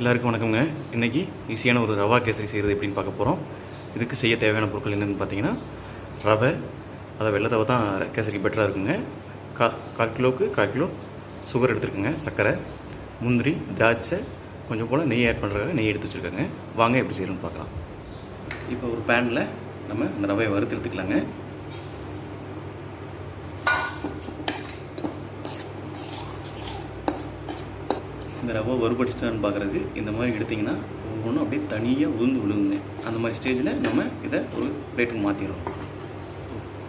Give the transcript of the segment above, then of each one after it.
எல்லாருக்கும் வணக்கங்க இன்றைக்கி ஈஸியான ஒரு ரவா கேசரி செய்கிறது எப்படின்னு பார்க்க போகிறோம் இதுக்கு செய்ய தேவையான பொருட்கள் என்னென்னு பார்த்தீங்கன்னா ரவை அதை வெள்ளை ரவை தான் கேசரி பெட்டராக இருக்குங்க. கா கால் கிலோவுக்கு கால் கிலோ சுகர் எடுத்துருக்குங்க சர்க்கரை முந்திரி திராட்சை கொஞ்சம் போல் நெய் ஆட் பண்ணுறதுக்காக நெய் எடுத்து வச்சுருக்கோங்க. வாங்க எப்படி செய்யணும்னு பார்க்கலாம். இப்போ ஒரு பேனில் நம்ம அந்த ரவையை வறுத்து எடுத்துக்கலாங்க. இந்த ரவை வறுபட்டுச்சான்னு பார்க்குறது இந்த மாதிரி எடுத்திங்கன்னா ஒவ்வொன்றும் அப்படியே தனியாக உளுந்து விழுங்குங்க அந்த மாதிரி ஸ்டேஜில் நம்ம இதை ஒரு பிளேட்டுக்கு மாற்றிடுறோம்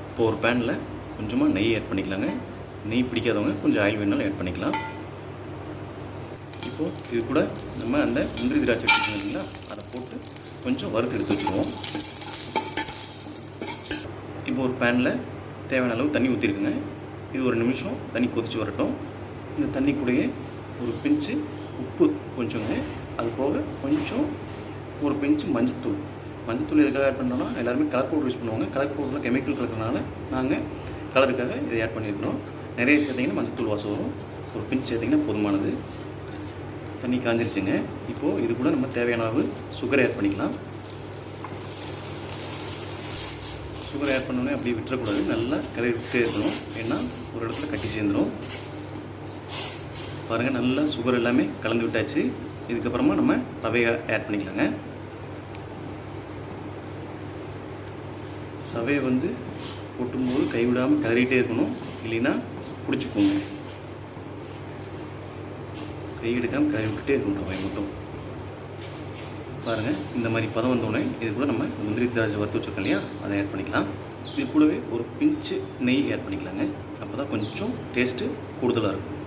இப்போ ஒரு பேனில் கொஞ்சமாக நெய் ஆட் பண்ணிக்கலாங்க. நெய் பிடிக்காதவங்க கொஞ்சம் ஆயில் வேணாலும் ஆட் பண்ணிக்கலாம். இப்போது இது கூட நம்ம அந்த முந்திரி திராட்சை வச்சுருக்கோம் அதை போட்டு கொஞ்சம் வறுத்து எடுத்து வச்சுருவோம் இப்போ ஒரு பேனில் தேவையான அளவு தண்ணி ஊற்றிருக்குங்க இது ஒரு நிமிஷம் தண்ணி கொதிச்சு வரட்டும். இந்த தண்ணி கூடயே ஒரு பிஞ்சு உப்பு கொஞ்சங்க அது போக கொஞ்சம் ஒரு பிஞ்சு மஞ்சத்தூள். மஞ்சத்தூள் எதுக்காக ஆட் பண்ணோம்னா எல்லாருமே கலர் பவுடர் யூஸ் பண்ணுவாங்க. கலர் பவுடரில் கெமிக்கல் கலக்கிறனால நாங்கள் கலருக்காக இதை ஆட் பண்ணியிருக்கிறோம் நிறைய சேர்த்திங்கன்னா மஞ்சத்தூள் வாசம் வரும். ஒரு பிஞ்சு சேர்த்திங்கன்னா போதுமானது. தண்ணி காஞ்சிருச்சுங்க. இப்போது இது கூட நம்ம தேவையான அளவு சுகர் ஆட் பண்ணிக்கலாம். சுகர் ஆட் பண்ணோன்னே அப்படியே விட்டுறக்கூடாது. நல்லா கலரி விட்டே இருக்கணும். ஏன்னா ஒரு இடத்துல கட்டி சேர்ந்துடும் பாருங்கள் நல்லா சுகர் எல்லாமே கலந்து விட்டாச்சு. இதுக்கப்புறமா நம்ம ரவையை ஆட் பண்ணிக்கலாங்க. ரவையை வந்து கொட்டும்போது கைவிடாமல் கிளறிட்டே இருக்கணும். இல்லைன்னா பிடிச்சிக்கோங்க. கை எடுக்காமல் கிளறி விட்டுட்டே இருக்கணும் ரவை மட்டும். பாருங்கள் இந்த மாதிரி பதம் வந்தோடனே இது கூட நம்ம முந்திரி திராட்சை வறுத்து வச்சுருக்கோம் இல்லையா? அதை ஆட் பண்ணிக்கலாம். இது கூடவே ஒரு பிஞ்சு நெய் ஆட் பண்ணிக்கலாங்க. அப்போ தான் கொஞ்சம் டேஸ்ட்டு கூடுதலாக இருக்கும்.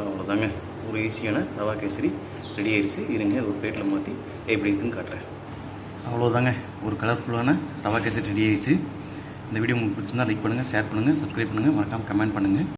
அவ்வளோதாங்க ஒரு ஈஸியான ரவா கேசரி ரெடி ஆயிடுச்சு இருங்க ஒரு பிளேட்டில் மாற்றி எப்படி இருக்குன்னு காட்டுறேன். அவ்வளோதாங்க ஒரு கலர்ஃபுல்லான ரவா கேசரி ரெடி ஆயிடுச்சு இந்த வீடியோ உங்களுக்கு பிடிச்சிருந்தா லைக் பண்ணுங்கள் ஷேர் பண்ணுங்கள் சப்ஸ்கிரைப் பண்ணுங்கள் மறக்காமல் கமெண்ட் பண்ணுங்கள்